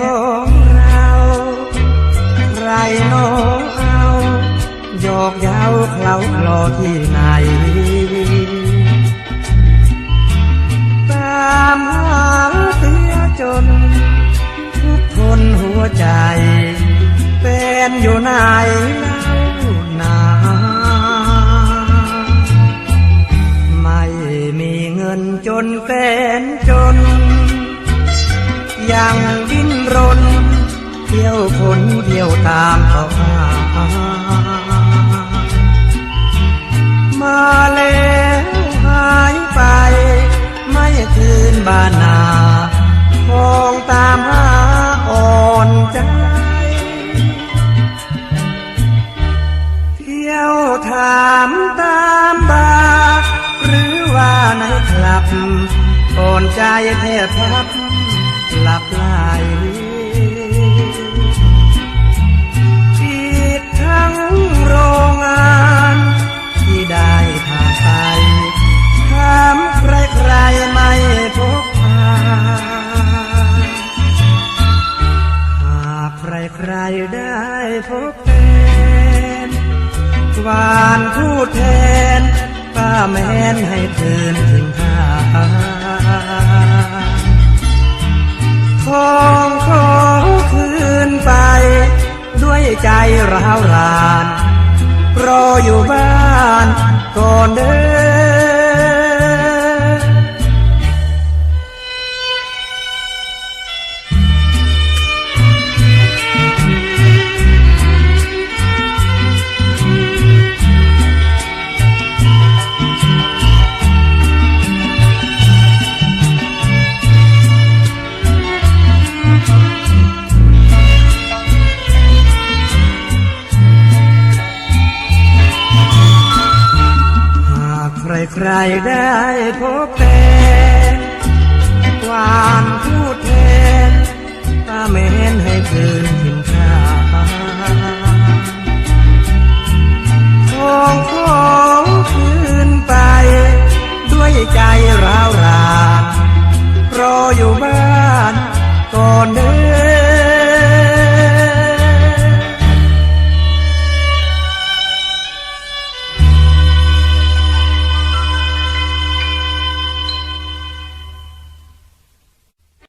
ของเราใครโน้เอาโยกเย้าเคล้าคลอที่ไหน ตามหาเสียจน ทุกคนหัวใจ เป็นอยู่ไหนเล่านาไม่มีเงินจนแสนจน ยังดิ้นรน เที่ยวคนเที่ยวตามเขาหามาแล้วหายไป ไม่คืนบ้านนาคงตามหาอ่อนใจ เที่ยวถามตามบาหรือว่าในคลับก่อนใจแทบพับ ใครได้พบแฟนหวานพูดแทนป้าแมนให้คืนถึงทางทองขอคืนไป ด้วยใจร้าวราน รออยู่บ้านก่อนเดิน ใครได้พบแฟนควานพูดแทน